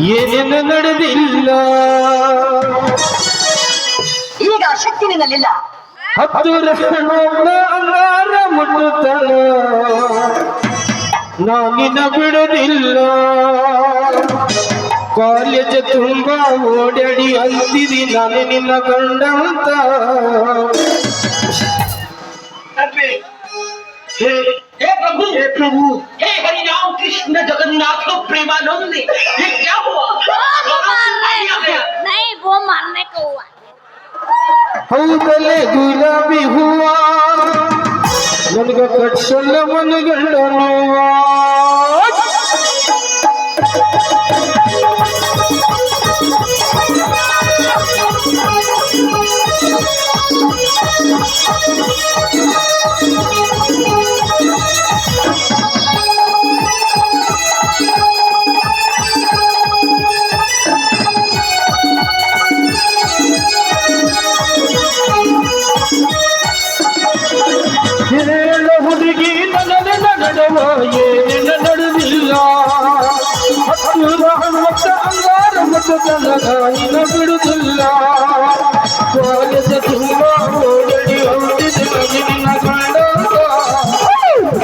ಏನೇನು ನಡೆದಿಲ್ಲ? ಈಗ ಶಕ್ತಿ ನಿನ್ನಲ್ಲಿಲ್ಲ. ಹತ್ತು ರಕ್ಷಣೋಣ ಅಂಗಾರ ಮುಟ್ಟುತ್ತಲ. ನಾನಿನ ಬಿಡುದಿಲ್ಲ. ಕಾಲೇಜ್ ತುಂಬಾ ಓಡಾಡಿ ಅಂತಿದಿ ನಾನು ನಿನ್ನ ಕಂಡಂತ. ಹೇ ಪ್ರಭು. ಹೇ ಪ್ರಭು. ಹೇ ಹರಿಯ कृष्ण जगन्नाथ को प्रेमानंद ये क्या हुआ? नहीं वो मारने को हुआ। हम गले गुलाबी हुआ ನನಗ ಕಟ್ಟಲ್ಲ ಮನಗಂಡನು ಬಿಡುದಿಲ್ಲ ಕಾಲೇಜ ತುಂಬ ಓಡಡಿ ಹೊರಟಿದೆ ನಿನ್ನ ಗಂಡ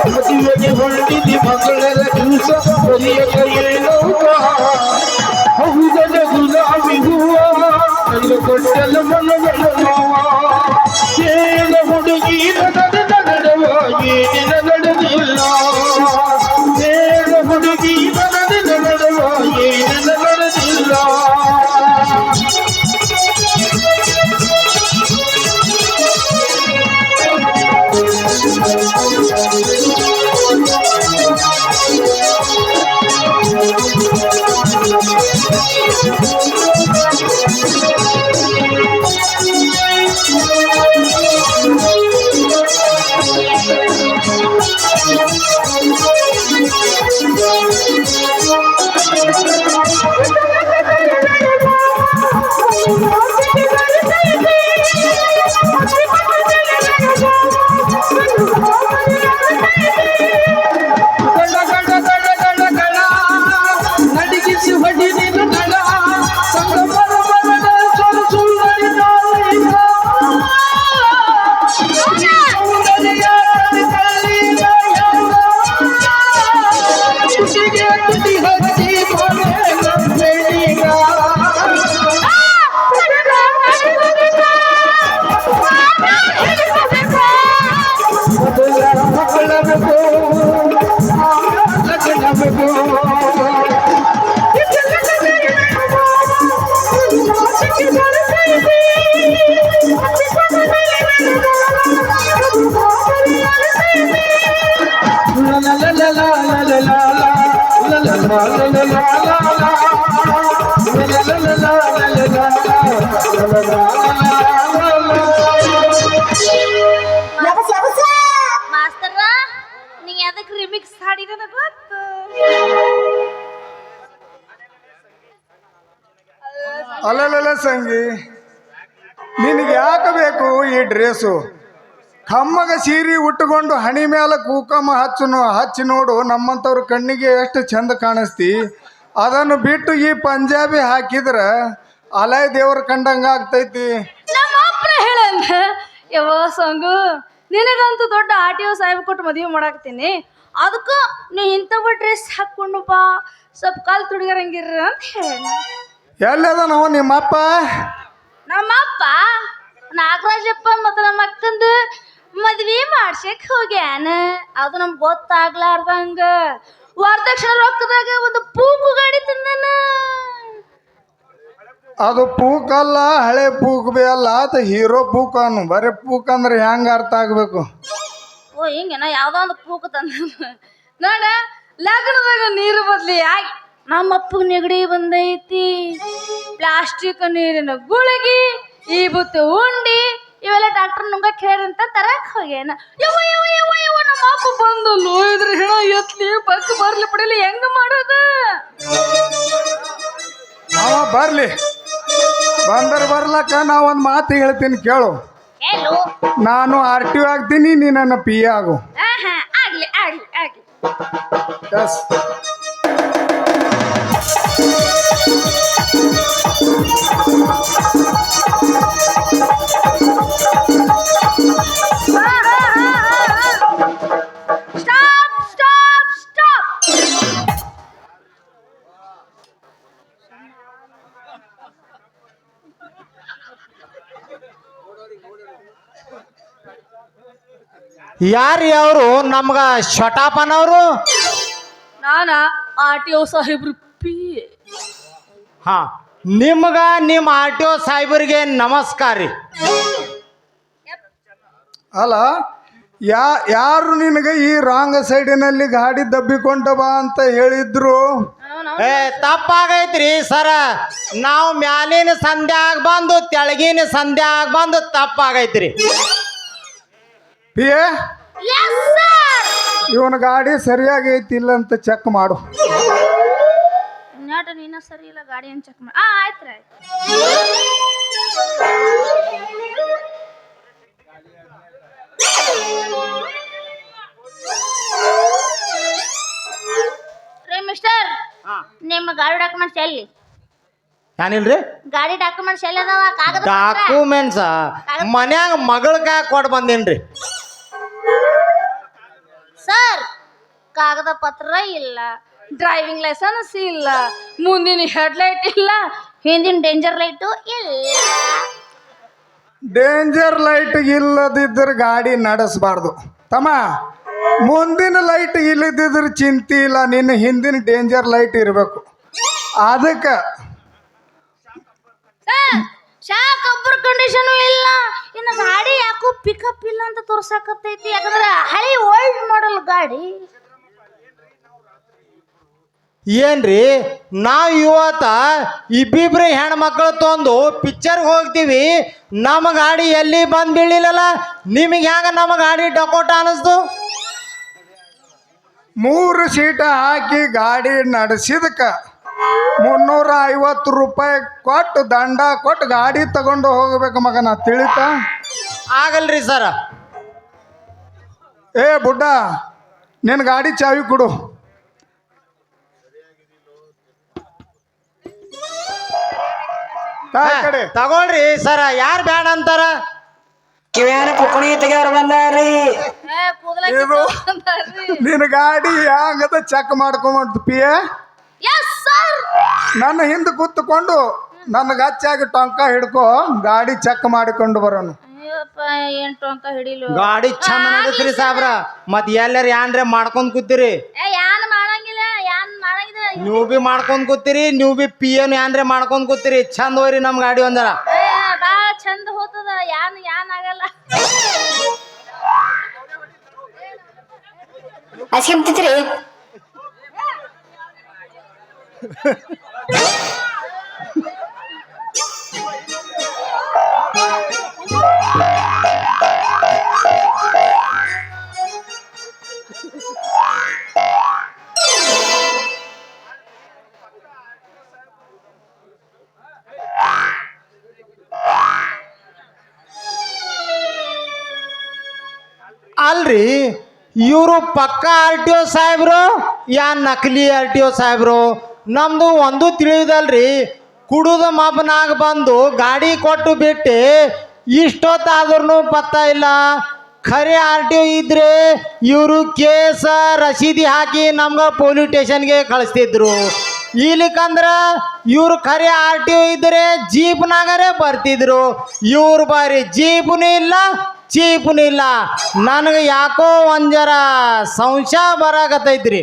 ಮದುವೆಗೆ ಹೊರಟಿದ್ದಿ ಮಕ್ಕಳರ ದಿವಸ ಬರಿಯ ಕೈಯೇನೌಕ ಮಾಸ್ತರ ನೀ ಅದಕ್ಕೆ ರಿಮಿಕ್ಸ್ ಹಾಡಿದ ಗೊತ್ತು? ಅಲ್ಲಲ್ಲ ಸಂಗಿ ನಿನಗೆ ಯಾಕೆ ಬೇಕು ಈ ಡ್ರೆಸ್ಸು ಕಮ್ಮಗ ಸೀರೆ ಉಟ್ಟುಕೊಂಡು ಹಣಿ ಮೇಲೆ ಕೂಕಮ್ಮ ಹಚ್ಚು ನೋ- ಹಚ್ಚಿ ನೋಡು ನಮ್ಮಂಥವ್ರ ಕಣ್ಣಿಗೆ ಎಷ್ಟು ಚಂದ ಕಾಣಿಸ್ತಿ. ಅದನ್ನು ಬಿಟ್ಟು ಈ ಪಂಜಾಬಿ ಹಾಕಿದ್ರೆ ಅಲೈ ದೇವ್ರ ಕಂಡಂಗ ಆಗ್ತೈತಿ. ನಮ್ಮ ಅಪ್ಪನ ಹೇಳಂದ ಸಂಗು ನಿನಗಂತೂ ದೊಡ್ಡ ಆರ್ ಟಿ ಒ ಸಾಹೇಬ್ ಕೊಟ್ಟು ಮದುವೆ ಮಾಡಾಕ್ತೀನಿ ಅದಕ್ಕೆ ನೀ ಇಂಥವ ಡ್ರೆಸ್ ಹಾಕ್ಕೊಂಡು ಬಾ ಸ್ವಲ್ಪ ಕಾಲು ತುಡಿಗರಂಗಿರ ಅಂತ ಹೇಳ ಎಲ್ಲದ ನಾವು ನಿಮ್ಮಪ್ಪ ನಮ್ಮಪ್ಪ ನಾಗರಾಜಪ್ಪ ಮತ್ತು ನಮ್ಮ ಅಕ್ಕಂದು ಮದ್ವೆ ಮಾಡ್ಸಕ್ ಹೋಗ್ಯಾನ. ಅದು ನಮ್ಗೆ ಗೊತ್ತಾಗ್ಲಾರ್ದಂಗ. ವರದಕ್ಷಿಣೆ ರೊಕ್ಕದಾಗ ಒಂದು ಪೂಕು ಗಾಡಿ ತಂದನ. ಅದು ಪೂಕಲ್ಲ ಹಳೆ ಪೂಕ್ ಬಿ ಅಲ್ಲ ಅದು ಹೀರೋ ಪೂಕ್ ಅನ್ನು. ಬರೀ ಪೂಕ್ ಅಂದ್ರೆ ಹೆಂಗ ಅರ್ಥ ಆಗ್ಬೇಕು? ಓ ಹಿಂಗೇನ ಯಾವ್ದೋ ಒಂದು ಪೂಕು ತಂದ ನೋಡ ಲಗ್ನದಾಗ ನೀರು ಬದ್ಲಿ ನಮ್ಮ ನಮ್ಮಪ್ಪಗೆ ನೆಗಡಿ ಬಂದೈತಿ. ಪ್ಲಾಸ್ಟಿಕ್ ನೀರಿನ ಗುಳಿಗಿ ಈ ಬುತ್ತು ಉಂಡಿ ಇವೆಲ್ಲ ಡಾಕ್ಟರ್ ನುಂಗಕ್ ಕೇಳಿದಂತ ತರಕ್ ಹೋಗ್ಯಾನ. ಯವ್ವ ಯವ್ವ ಯವ್ವ ಯವ್ವ ನಮ್ಮ ಅಪ್ಪ ಬಂದು ನೋಯಿದ್ರೆ ಹೆಣ ಎತ್ಲಿ ಬಸ್ ಬರ್ಲಿ ಬಿಡಲಿ ಹೆಂಗ ಮಾಡೋದು? ಅವ ಬರ್ಲಿ. ಬಂದರ್ ಬರ್ಲಕ್ಕ ನಾ ಒಂದು ಮಾತು ಹೇಳ್ತೀನಿ ಕೇಳು. ನಾನು ಆರ್ ಟಿ ಆಗ್ತೀನಿ ನೀನ ಪಿ ಆಗು. Thank you. ಯಾರು ಅವರು? ನಮ್ಗ ಶಟಾಪನವರು? ನಾನ ಆರ್ ಟಿ ಓ ಸಾಹೇಬ್ರು ಪಿ. ಹಾ ನಿಮ್ಗ ನಿಮ್ಮ ಆರ್ ಟಿ ಓ ಸಾಹೇಬ್ರಿಗೆ ನಮಸ್ಕಾರ ರೀ. ಅಲ್ಲ ಯಾ ಯಾರು ನಿನಗೆ ಈ ರಾಂಗ್ ಸೈಡಿನಲ್ಲಿ ಗಾಡಿ ದಬ್ಬಿಕೊಂಡ ಬಾ ಅಂತ ಹೇಳಿದ್ರು? ಏ ತಪ್ಪಾಗೈತ್ರಿ ಸರ. ನಾವು ಮ್ಯಾಲಿನ ಸಂಧ್ಯಾಗ ಬಂದು ತೆಳಗಿನ ಸಂಧ್ಯಾಗ ಬಂದು ತಪ್ಪಾಗೈತ್ರಿ. ಪಿ ಎ ಸರ್ ಇವನ ಗಾಡಿ ಸರಿಯಾಗಿ ಐತಿ ಇಲ್ಲ ಅಂತ ಚೆಕ್ ಮಾಡು. ನಾಟ ನೀನ ಸರಿ ಇಲ್ಲ ಗಾಡಿ ಏನ್ ಚೆಕ್ ಮಾಡಿ. ಆ ಆಯ್ತು ಆಯ್ತು ರೀ ಮಿಸ್ಟರ್ ನಿಮ್ಮ ಗಾಡಿ ಡಾಕ್ಯುಮೆಂಟ್ಸ್ ಎಲ್ಲಿ? ಏನಿಲ್ರಿ ಗಾಡಿ ಡಾಕ್ಯುಮೆಂಟ್ಸ್ ಎಲ್ಲಿ ಅದಾವ? ಕಾಗದ ಪತ್ರ? ಡಾಕ್ಯುಮೆಂಟ್ಸ್ ಮನ್ಯಾಗ ಮಗಳ ಕೈ ಕೊಟ್ಟು ಬಂದೇನ್ರಿ? ಸರ್ ಕಾಗದ ಪತ್ರ ಇಲ್ಲ ಡ್ರೈವಿಂಗ್ ಲೈಸೆನ್ಸ್ ಇಲ್ಲ ಮುಂದಿನ ಹೆಡ್ ಲೈಟ್ ಇಲ್ಲ ಹಿಂದಿನ ಡೇಂಜರ್ ಲೈಟು ಇಲ್ಲ. ಡೇಂಜರ್ ಲೈಟ್ ಇಲ್ಲದಿದ್ದರೆ ಗಾಡಿ ನಡೆಸಬಾರ್ದು. ತಮ್ಮ ಮುಂದಿನ ಲೈಟ್ ಇಲ್ಲದಿದ್ರೆ ಚಿಂತೆ ಇಲ್ಲ ನಿನ್ನ ಹಿಂದಿನ ಡೇಂಜರ್ ಲೈಟ್ ಇರಬೇಕು. ಅದಕ್ಕೆ ಶಾಕ್ ಅಬ್ಬರ್ ಕಂಡೀಷನ್ ಇಲ್ಲ. ಇನ್ನು ಗಾಡಿ ಯಾಕೋ ಪಿಕಪ್ ಇಲ್ಲ ಅಂತ ತೋರ್ಸಾಕತ್ತೈತಿ. ಯಾಕಂದ್ರೆ ಹಳಿ ಓಲ್ಡ್ ಮಾಡಲ್ ಗಾಡಿ. ಏನ್ರಿ? ನಾವು ಇವತ್ತ ಇಬ್ಬಿಬ್ರು ಹೆಣ್ಮಕ್ಳು ತಂದು ಪಿಕ್ಚರ್ ಹೋಗ್ತೀವಿ. ನಮ್ಮ ಗಾಡಿ ಎಲ್ಲಿ ಬಂದು ಬೀಳಿಲ್ಲಲ್ಲ ನಿಮಗೆ ಹೆಂಗ ನಮ್ಮ ಗಾಡಿ ಡಕೋಟ ಅನಿಸ್ತು? ಮೂರು ಸೀಟ ಹಾಕಿ ಗಾಡಿ ನಡೆಸಿದಕ್ಕೆ ಮುನ್ನೂರ ಐವತ್ತು ರೂಪಾಯಿ ಕೊಟ್ಟು ದಂಡ ಕೊಟ್ಟು ಗಾಡಿ ತಗೊಂಡು ಹೋಗ್ಬೇಕು ಮಗನ ತಿಳಿತ? ಆಗಲ್ರಿ ಸರ. ಏ ಬುಡ್ಡ ನಿನ್ನ ಗಾಡಿ ಚಾವಿ ಕೊಡು. ಕಡೆ. ತಗೊಳ್ರಿ ಸರ ಯಾರು ಬ್ಯಾಡ ಅಂತಾರ? ಕಿವಿಯಾನ ಕುಕ್ಕಣಿ ತೆಗೆಯವ್ರು ಬಂದಾರ್ರಿ. ಇದು ನಿನ್ನ ಗಾಡಿ ಹ್ಯಾಂಗದ ಚೆಕ್ ಮಾಡ್ಕೊಂಬಂತ ಪಿ ಎ ಎಸ್ ಸರ್ ನನ್ನ ಹಿಂದೆ ಕೂತ್ಕೊಂಡು ನನಗೆ ಹಚ್ಚಾಗಿ ಟೊಂಕ ಹಿಡ್ಕೊ ಗಾಡಿ ಚೆಕ್ ಮಾಡಿಕೊಂಡು ಬರೋಣ ಅಯ್ಯಪ್ಪ ಏನ್ ಟೊಂಕ ಹಿಡಿಲು? ಗಾಡಿ ಚಂದ ನಡೀತ್ರಿ ಸಾಬ್ರ. ಮತ್ ಎಲ್ಲರ ಯಾನ್ರೆ ಮಾಡ್ಕೊಂಡ್ ಕೂತಿರಿ? ಏ ಯಾನ್ ಮಾಡಂಗಿಲ್ಲ ಯಾನ್ ಮಾಡಂಗಿಲ್ಲ. ನೀವು ಬಿ ಮಾಡ್ಕೊಂಡ್ ಕೂತಿರಿ ನೀವು ಬಿ ಪಿ ಎನ್ ಯಾನ್ರೆ ಮಾಡ್ಕೊಂಡ್ ಕೂತಿರಿ. ಚಂದ ಹೋಯ್ರಿ ನಮ್ ಗಾಡಿ ಒಂದರ. ಬಾಳ ಚಂದ ಹೋತದ. ಯಾನ್ ಯಾನ್ ಆಗಲ್ಲ. ಅಲ್ರಿ ಇವರು ಪಕ್ಕ ಆರ್ ಟಿ ಒ ಸಾಹೇಬ್ರು ಯಾ ನಕಲಿ ಆರ್ ಟಿ ಒ ಸಾಹೇಬ್ರು ನಮ್ದು ಒಂದು ತಿಳಿಯುದಲ್ರಿ, ಕುಡುದ ಮಬ್ಬನಾಗ ಬಂದು ಗಾಡಿ ಕೊಟ್ಟು ಬಿಟ್ಟು ಇಷ್ಟೊತ್ತಾದ್ರೂ ಪತ್ತ ಇಲ್ಲ. ಖರೆ ಆರ್ ಟಿ ಒ ಇದ್ರೆ ಇವರು ಕೇಸ ರಸೀದಿ ಹಾಕಿ ನಮ್ಗೆ ಪೊಲೀಸ್ ಸ್ಟೇಷನ್ಗೆ ಕಳಿಸ್ತಿದ್ರು. ಇಲ್ಲಿಕಂದ್ರೆ ಇವ್ರು ಖರೆ ಆರ್ ಟಿ ಒ ಇದ್ರೆ ಜೀಪ್ನಾಗರೆ ಬರ್ತಿದ್ರು. ಇವ್ರು ಬಾರಿ ಜೀಪ್ನು ಇಲ್ಲ, ಚೀಪ್ನು ಇಲ್ಲ. ನನಗೆ ಯಾಕೋ ಒಂದರ ಜರ ಸಂಶಯ ಬರಾಕತ್ತೈತ್ರಿ.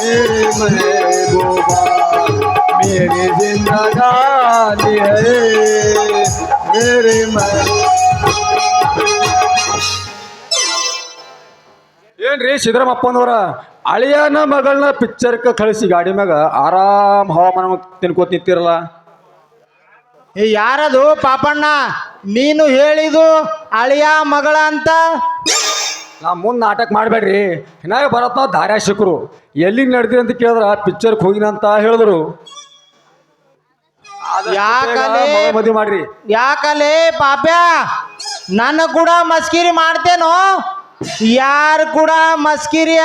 है मेरे महबूबा मेरी जिंदगानी है मेरे महबूबा ಏನ್ರಿ ಸಿದ್ದರಾಮಪ್ಪನವರ ಅಳಿಯನ ಮಗಳನ್ನ ಪಿಕ್ಚರ್ಗೆ ಕಳಿಸಿ ಗಾಡಿ ಮ್ಯಾಗ ಆರಾಮ್ ಹವಾಮಾನ ತಿನ್ಕೋತ ನಿಂತಿರಲ್ಲ ಏ, ಯಾರದು ಪಾಪಣ್ಣ ನೀನು ಹೇಳಿದು ಅಳಿಯ ಮಗಳ ಅಂತ ನಾ ಮುಂದೆ ನಾಟಕ ಮಾಡಬೇಡ್ರಿ. ಹಿನಾಗ ಬರತ್ತ ಧಾರ್ಯಾಶಕರು ಎಲ್ಲಿ ನಡೆದಿ ಅಂತ ಕೇಳಿದ್ರ ಪಿಕ್ಚರ್ಗೆ ಹೋಗಿನ ಅಂತ ಹೇಳಿದ್ರು. ಯಾಕಲೆ ಮದುವೆ ಮಾಡ್ರಿ. ಯಾಕಲೆ ಪಾಪ್ಯ ನನ್ನ ಕೂಡ ಮಸ್ಕಿರಿ ಮಾಡ್ತೇನೋ? ಯಾರು ಕೂಡ ಮಸ್ಕಿರಿ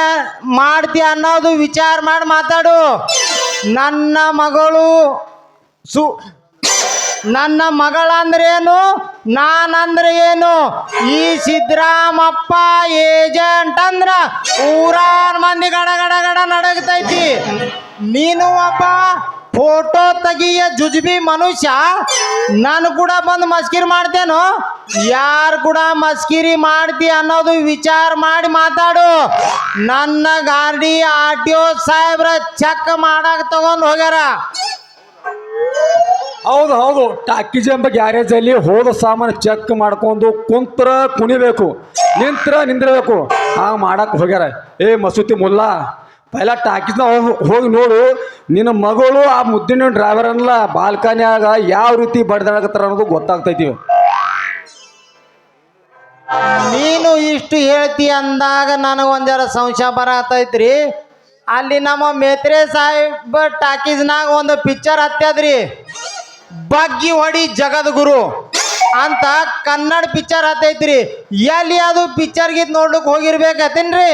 ಮಾಡ್ತಿ ಅನ್ನೋದು ವಿಚಾರ ಮಾಡಿ ಮಾತಾಡು. ನನ್ನ ಮಗಳು ಸು ನನ್ನ ಮಗಳಂದ್ರೇನು? ನಾನಂದ್ರೆ ಏನು? ಈ ಸಿದ್ದರಾಮಪ್ಪ ಏಜೆಂಟ್ ಅಂದ್ರ ಊರಾರ್ ಮಂದಿ ಗಡ ಗಡ ಗಡ ನಡಗತೈತಿ. ನೀನು ಒಬ್ಬ ಫೋಟೋ ತೆಗಿಯ ಜುಜುಬಿ ಮನುಷ್ಯ. ನಾನು ಕೂಡ ಬಂದು ಮಸ್ಕಿರಿ ಮಾಡ್ತೇನೋ? ಯಾರು ಕೂಡ ಮಸ್ಕಿರಿ ಮಾಡ್ತಿ ಅನ್ನೋದು ವಿಚಾರ ಮಾಡಿ ಮಾತಾಡು. ನನ್ನ ಗಾಡಿ ಆರ್ ಟಿ ಒ ಸಾಹೇಬ್ರ ಚೆಕ್ ಮಾಡಕ್ ತಗೊಂಡು ಹೋಗ್ಯಾರ. ಹೌದು ಹೌದು. ಟಾಕೀಜ್ ಎಂಬ ಗ್ಯಾರೇಜ್ ಅಲ್ಲಿ ಹೋದ ಸಾಮಾನು ಚೆಕ್ ಮಾಡ್ಕೊಂಡು ಕುಂತ್ರ ಕುಣಿಬೇಕು. ನಿಂತ್ರ ನಿಂದಿರಬೇಕು. ಆ ಮಾಡಕ್ ಹೋಗ್ಯಾರ. ಏ, ಮಸೂತಿ ಮುಲ್ಲಾ, ಪೈಲ ಟಾಕೀಸ್ನ ಹೋಗಿ ನೋಡು. ನಿನ್ನ ಮಗಳು ಆ ಮುದ್ದಿನ ಡ್ರೈವರ್ ಅನ್ನಲ್ಲ, ಬಾಲ್ಕನಿಯಾಗ ಯಾವ ರೀತಿ ಬಡ್ದಾಡಕತ್ತಾರ ಅನ್ನೋದು ಗೊತ್ತಾಗ್ತೈತಿ. ನೀನು ಇಷ್ಟು ಹೇಳ್ತಿ ಅಂದಾಗ ನನಗೆ ಒಂದರ ಸಂಶಯ ಬರತೈತ್ರಿ. ಅಲ್ಲಿ ನಮ್ಮ ಮೇತ್ರೆ ಸಾಹೇಬ್ ಟಾಕೀಸ್ನಾಗ ಒಂದು ಪಿಕ್ಚರ್ ಹತ್ತದ್ರಿ ಬಗ್ಗಿ ಹೊಡಿ ಜಗದ್ಗುರು ಅಂತ ಕನ್ನಡ ಪಿಕ್ಚರ್ ಹತ್ತೈತ್ರಿ. ಎಲ್ಲಿ ಅದು ಪಿಕ್ಚರ್ ಗೀತ್ ನೋಡ್ಲಿಕ್ಕೆ ಹೋಗಿರ್ಬೇಕತ್ತೇನ್ರಿ?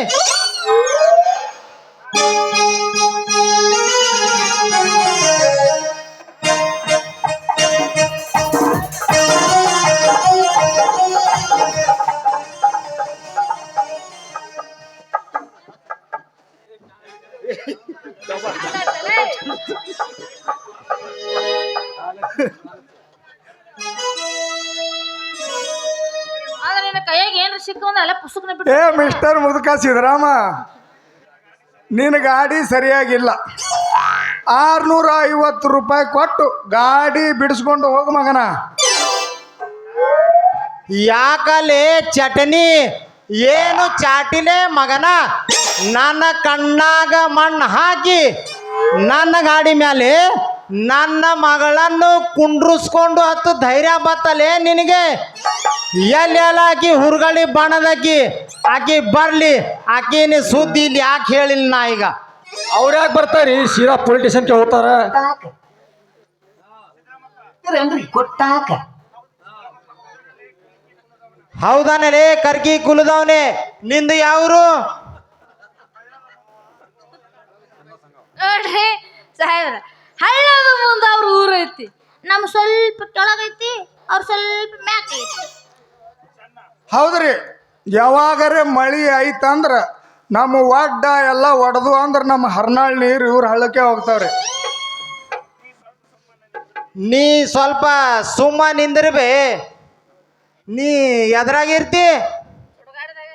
ಏ, ಮಿಸ್ಟರ್ ಮುದುಕ ಸಿದ್ದರಾಮ ನಿನ್ನ ಗಾಡಿ ಸರಿಯಾಗಿಲ್ಲ. ಆರ್ನೂರ ಐವತ್ತು ರೂಪಾಯಿ ಕೊಟ್ಟು ಗಾಡಿ ಬಿಡಿಸ್ಕೊಂಡು ಹೋಗು ಮಗನ. ಯಾಕಲೆ ಚಟನಿ, ಏನು ಚಾಟಿಲೆ ಮಗನ? ನನ್ನ ಕಣ್ಣಾಗ ಮಣ್ಣು ಹಾಕಿ ನನ್ನ ಗಾಡಿ ಮೇಲೆ ನನ್ನ ಮಗಳನ್ನು ಕುಂಡ್ರಿಸ್ಕೊಂಡು ಹತ್ತು ಧೈರ್ಯ ಬತ್ತಲೇ ನಿನಗೆ? ಎಲ್ಲಿ ಎಲ್ಲ ಆಕಿ ಹುರ್ಗಳಿ ಬಣದಾಕಿ ಆಕಿ? ಬರ್ಲಿ ಆಕಿನ ಸುದ್ದಿ ಇಲ್ಲಿ ಯಾಕೆ ಹೇಳಿಲ್ಲ ನಾ ಈಗ? ಅವ್ರು ಯಾಕೆ ಬರ್ತಾರಿ? ಸೀದಾ ಪೊಲೀಸ್ ಸ್ಟೇಷನ್ಗೆ ಹೌದಾನೆ ರೇ ಕರ್ಕಿ ಕುಲದವನೇ? ನಿಂದು ಯಾವ್ರು? ನೋಡ್ರಿ ಸಾಹೇಬ್ರ ಹಳ್ಳದ ಮುಂದೆ ಅವ್ರ ಊರು ಐತಿ. ನಮ್ ಸ್ವಲ್ಪ ಕೆಳಗೈತಿ ಅವ್ರ ಸ್ವಲ್ಪ ಮ್ಯಾಕ್ ಐತಿ. ಹೌದ್ರಿ ಯಾವಾಗರೆ ಮಳಿ ಐತಂದ್ರ ನಮ್ಮ ಒಡ್ಡ ಎಲ್ಲ ಒಡೆದು ಅಂದ್ರೆ ನಮ್ಮ ಹರ್ನಾಳ್ ನೀರು ಇವ್ರ ಹಳ್ಳಕ್ಕೆ ಹೋಗ್ತಾವ್ರಿ. ನೀ ಸ್ವಲ್ಪ ಸುಮ್ಮ ನಿಂದಿರ್ಬೇ. ನೀ ಎದ್ರಾಗಿರ್ತಿ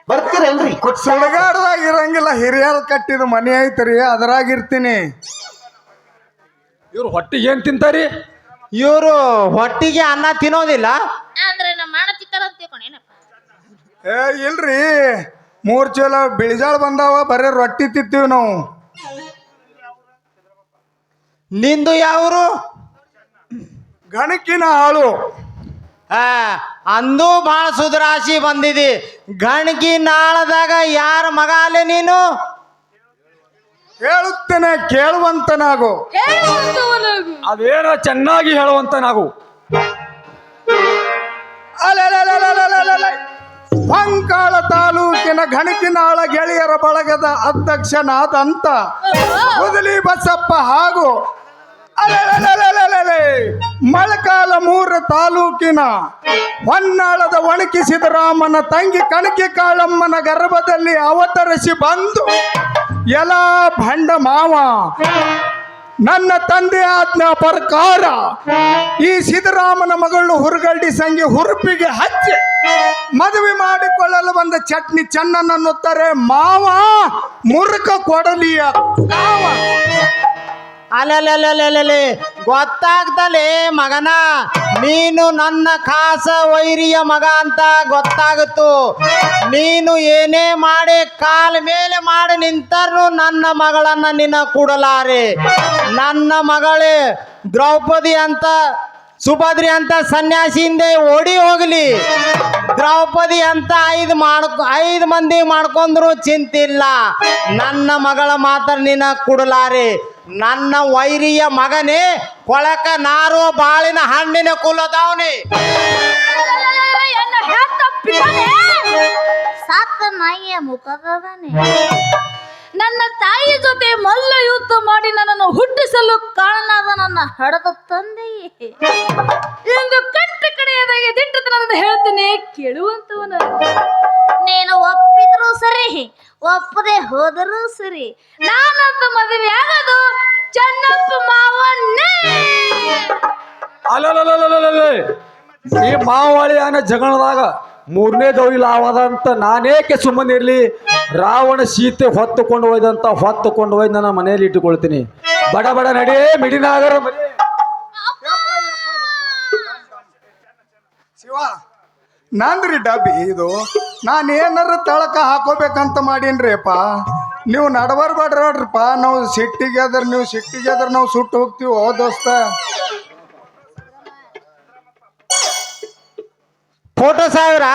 ಬರ್ತೀರಲ್ರಿ. ಸುಡಗಾಡ್ದಾಗ ಇರಂಗಿಲ್ಲ ಹಿರಿಯರ್ ಕಟ್ಟಿದ ಮನೆ ಐತ್ರಿ ಅದ್ರಾಗಿರ್ತೀನಿ ಇವ್ರು ಹೊಟ್ಟಿಗೆ ಏನ್ ತಿಂತಾರಿ? ಇವರು ಹೊಟ್ಟಿಗೆ ಅನ್ನ ತಿನ್ನೋದಿಲ್ಲ. ಅಂದ್ರೆ ನಮ್ಮ ಮಾಣ ತಿಕ್ಕಾರ ಅಂತ ತಿಳ್ಕೊಂಡೇನಪ್ಪ ಏ ಇಲ್ರಿ. ಮೂರ್ ಚೀಲ ಬಿಳಿಜಾಳ ಬಂದಾವ ಬರೀ ರೊಟ್ಟಿ ತಿಂತೀವಿ ನಾವು. ನಿಂದು ಯಾವರು? ಗಣಕಿನ ಹಾಳು. ಆ, ಅಂದು ಭಾಳ ಸುಧರಾಶಿ ಬಂದಿದಿ. ಗಣಕಿ ನಾಳದಾಗ ಯಾರ ಮಗ ಅಲೆ ನೀನು? ಹೇಳುತ್ತೇನೆ ಕೇಳುವಂತನಾಗು ಅದೇನೋ ಚೆನ್ನಾಗಿ ಹೇಳುವಂತನಾಗು. ಬಂಕಾಳ ತಾಲೂಕಿನ ಗಣಕಿನಾಳ ಗೆಳೆಯರ ಬಳಗದ ಅಧ್ಯಕ್ಷನಾದಂತ ಮುದಲಿ ಬಸಪ್ಪ ಹಾಗೂ. ಮೊಳಕಾಲ ಮೂರು ತಾಲೂಕಿನ ಹೊನ್ನಾಳದ ಒಣಕಿ ಸಿದ್ದರಾಮನ ತಂಗಿ ಕಣಕಿ ಕಾಳಮ್ಮನ ಗರ್ಭದಲ್ಲಿ ಅವತರಿಸಿ ಬಂದು ಎಲ ಭಂಡ ಮಾವ ನನ್ನ ತಂದೆ ಆಜ್ಞಾ ಪ್ರಕಾರ ಈ ಸಿದ್ದರಾಮನ ಮಗಳು ಹುರುಗಡ್ಡಿ ಸಂಗಿ ಹುರುಪಿಗೆ ಹಚ್ಚಿ ಮದುವೆ ಮಾಡಿಕೊಳ್ಳಲು ಬಂದ ಚಟ್ನಿ ಚೆನ್ನನ್ನುತ್ತಾರೆ ಮಾವ ಮುರುಕ ಕೊಡಲಿಯ ಕಾವ ಅಲೆಲೆಲೆಲೆಲೆ ಗೊತ್ತಾಗ್ತಲೇ ಮಗನ, ನೀನು ನನ್ನ ಖಾಸ ವೈರಿಯ ಮಗ ಅಂತ ಗೊತ್ತಾಗುತ್ತು. ನೀನು ಏನೇ ಮಾಡಿ, ಕಾಲ ಮೇಲೆ ಮಾಡಿ ನಿಂತರು ನನ್ನ ಮಗಳನ್ನ ನಿನ್ನ ಕೂಡಲಾರೆ. ನನ್ನ ಮಗಳೇ, ದ್ರೌಪದಿ ಅಂತ, ಸುಭದ್ರಿ ಅಂತ ಸನ್ಯಾಸಿ ಹಿಂದೆ ಓಡಿ ಹೋಗಲಿ. ದ್ರೌಪದಿ ಅಂತ ಐದು ಮಾಡ್ಕೊ ಐದು ಮಂದಿ ಮಾಡ್ಕೊಂಡ್ರು ಚಿಂತಿಲ್ಲ. ನನ್ನ ಮಗಳ ಮಾತ್ರ ನಿನ್ನ ಕೊಡಲಾರೆ. ನನ್ನ ವೈರಿಯ ಮಗನೇ ಕೊಳಕ ನಾರು ಬಾಳಿನ ಹಣ್ಣಿನ ಕುಲದವನಿ. ಸತ್ತ ನಾಯಿಯ ಮುಖದವನೇ. ನನ್ನ ತಾಯಿ ಜೊತೆ ಮಲ್ಲ ಯುದ್ಧ ಮಾಡಿ ನನ್ನನ್ನು ಹುಟ್ಟಿಸಲು ಕಾರಣನಾದ ನನ್ನ ಹಡದ ತಂದೆಯೇ. ಎಂದು ಕಂಟು ಕಡೆಯದಾಗಿ ದಿಟ್ಟದ ನನ್ನ ಹೇಳ್ತೇನೆ ಕೇಳುವಂತವನ ನೀನು ಒಪ್ಪಿದ್ರು ಸರಿ, ಒಪ್ಪದೆ ಹೋದರೂ ಸರಿ. ನಾನಂತ ಮದುವೆ ಆಗೋದು, ಚೆನ್ನಪ್ಪ ಮಾವನ್ನೇ. ಅಲ್ಲ ಈ ಮಾವಳಿ ಅನ್ನೋ ಜಗಳದಾಗ ಮೂರನೇ ಗೌರಿ ಲಾವದ ಅಂತ ನಾನೇಕೆ ಸುಮ್ಮನಿರಲಿ ರಾವಣ ಸೀತೆ ಹೊತ್ತುಕೊಂಡು ಹೋಯ್ದಂತ ಹೊತ್ತುಕೊಂಡು ಹೋಯ್ದು ನನ್ನ ಮನೆಯಲ್ಲಿ ಇಟ್ಟುಕೊಳ್ತೀನಿ. ಬಡ ಬಡ ನಡೇ, ಮಿಡಿನಾಗರ ಶಿವ, ನಂದ್ರಿ ಡಬ್ಬಿ ಇದು. ನಾನೇನಾರ ತಳಕ ಹಾಕೋಬೇಕಂತ ಮಾಡೀನ್ರಿಪ್ಪ ನೀವು ನಡಬರ್ಬೇಡ್ರಿ ನೋಡ್ರಿಪ್ಪ. ನಾವು ಸಿಟ್ಟಿಗೆ ಅದ್ರ, ನೀವು ಸಿಟ್ಟಿಗೆ ಅದ್ರ, ನಾವು ಸುಟ್ಟು ಹೋಗ್ತೀವಿ ದೋಸ್ತ. ಫೋಟೋ ಸಾವಿರ?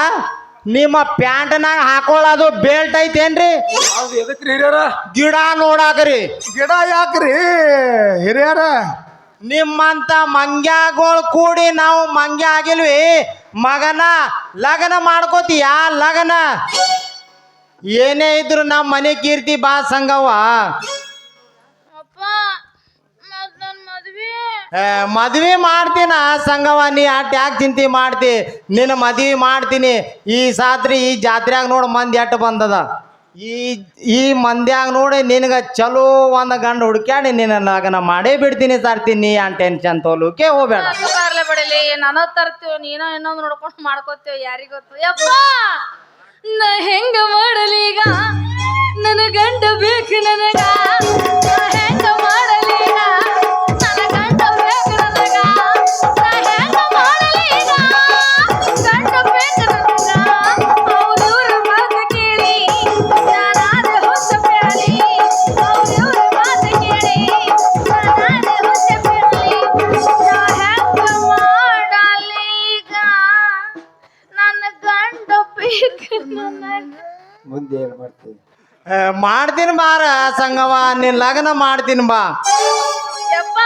ನಿಮ್ಮ ಪ್ಯಾಂಟ್ನಾಗ ಹಾಕೊಳ್ಳೋದು ಬೆಲ್ಟ್ ಐತೇನ್ರಿ? ಅದು ಎದಕ್ರಿ ಹಿರಿಯರ? ಗಿಡ ನೋಡಾಕ್ರಿ. ಗಿಡ ಯಾಕ್ರಿ? ಹಿರಿಯರ? ನಿಮ್ಮಂತ ಮಂಗ್ಯಾಗಳು ಕೂಡಿ ನಾವು ಮಂಗ್ಯ ಆಗಿಲ್ವಿ. ಮಗನ ಲಗ್ನ ಮಾಡ್ಕೋತೀಯ? ಲಗನ? ಏನೇ ಇದ್ರು ನಮ್ಮ ಮನೆ ಕೀರ್ತಿ ಬಾ ಸಂಗವ್ವ. ಮದ್ವೆ ಮಾಡ್ತೀನ ಸಂಗವ, ನೀ ಅಟ್ ಯಾಕೆ ಚಿಂತೆ ಮಾಡ್ತಿ? ನಿನ್ನ ಮದ್ವಿ ಮಾಡ್ತೀನಿ. ಈ ಸಾತ್ರಿ ಈ ಜಾತ್ರೆಯಾಗ ನೋಡಿ ಮಂದಿ ಎಟ್ಟು ಬಂದದ? ಈ ಈ ಮಂದ್ಯಾಗ ನೋಡಿ ನಿನಗೆ ಚಲೋ ಒಂದು ಗಂಡು ಹುಡ್ಕ್ಯಾಡಿ ನಿನ್ನ ಲಗ್ನ ಮಾಡೇ ಬಿಡ್ತೀನಿ ಸಾರ್ತಿ. ನೀ ಅನ್ ಟೆನ್ಷನ್ ತೋಲುಕೆ ಹೋಗ್ಬೇಡ. ಬರ್ಲೆ ಬಿಡಲಿ. ನಾನು ತರ್ತೀವ, ನೀನೋ ಇನ್ನೊಂದು ನೋಡ್ಕೊಂಡು ಮಾಡ್ಕೋತೀವ ಯಾರಿಗೊತ್ತು ಯಪ್ಪ! ನಾ ಹೆಂಗ ಮಾಡಲಿ ನನ್ನ ಗಂಡ ಬೇಕು ನನಗ. ಹೆಂಗ ಮಾಡಲೀಗ ಮುಂದೆ ಏನು ಮಾಡ್ತೀವಿ ಮಾಡ್ತೀನಿ ಬಾರ ಸಂಗವ ನೀನ್ ಲಗ್ನ ಮಾಡ್ತೀನಿ ಬಾ. ಯಪ್ಪ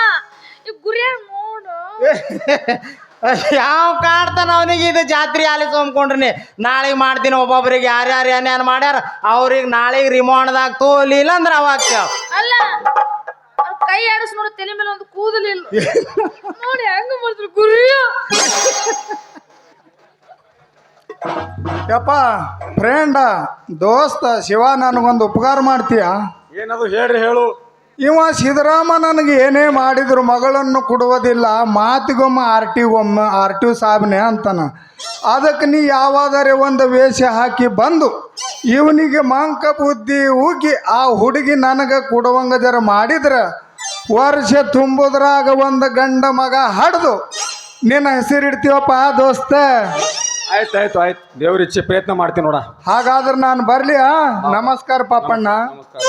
ಈ ಗುರಿಯ ನೋಡು. ಯಾವ ಕಾಡ್ತಾನ ಅವನಿಗೆ? ಇದು ಜಾತ್ರೆ ಆಲಿ ಸೋಮ್ಕೊಂಡ್ರಿ ನಾಳೆಗೆ ಮಾಡ್ತೀನಿ ಒಬ್ಬೊಬ್ರಿಗೆ ಯಾರ್ಯಾರು ಏನೇನು ಮಾಡ್ಯಾರ ಅವ್ರಿಗೆ ನಾಳೆಗೆ ರಿಮಾಂಡ್ದಾಗ ತೋಲಿಲ್ಲ ಅಂದ್ರೆ ಅವಾಗ. ಅಲ್ಲ ಅವ್ರ್ ಕೈ ಆಡಿಸ್ ನೋಡು ತಲೆ ಮೇಲೆ ಒಂದು ಕೂದಲಿಲ್ಲ ನೋಡಿ ಹೆಂಗ ಮಾಡಿದ್ರು ಗುರಿಯ. ಯಪ್ಪ ಫ್ರೆಂಡ ದೋಸ್ತ ಶಿವ ನನಗೊಂದು ಉಪಕಾರ ಮಾಡ್ತೀಯ? ಏನದು ಹೇಳ್ರಿ ಹೇಳು. ಇವ ಸಿದ್ದರಾಮ ನನಗೆ ಏನೇ ಮಾಡಿದ್ರು ಮಗಳನ್ನು ಕೊಡುವುದಿಲ್ಲ ಮಾತಿಗೊಮ್ಮ ಆರ್ ಟಿ ಒಮ್ಮ ಆರ್ ಟಿ ಸಾಬ್ನೆ ಅಂತಾನ. ಅದಕ್ಕೆ ನೀ ಯಾವಾದರೆ ಒಂದು ವೇಷ ಹಾಕಿ ಬಂದು ಇವನಿಗೆ ಮಂಕ ಬುದ್ಧಿ ಉಗ್ಗಿ ಆ ಹುಡುಗಿ ನನಗೆ ಕೊಡುವಂಗ ಜರ ಮಾಡಿದ್ರೆ ವರ್ಷ ತುಂಬುದ್ರಾಗ ಒಂದು ಗಂಡ ಮಗ ಹಡ್ದು ನಿನ್ನ ಹೆಸರಿಡ್ತೀವಪ್ಪ ದೋಸ್ತ? ಆಯ್ತು ಆಯ್ತು ಆಯ್ತು. ದೇವ್ರ ಇಚ್ಛೆ ಪ್ರಯತ್ನ ಮಾಡ್ತೀನಿ ನೋಡ. ಹಾಗಾದ್ರೆ ನಾನು ಬರ್ಲಿಯಾ ನಮಸ್ಕಾರ ಪಾಪಣ್ಣ. ನಮಸ್ಕಾರ.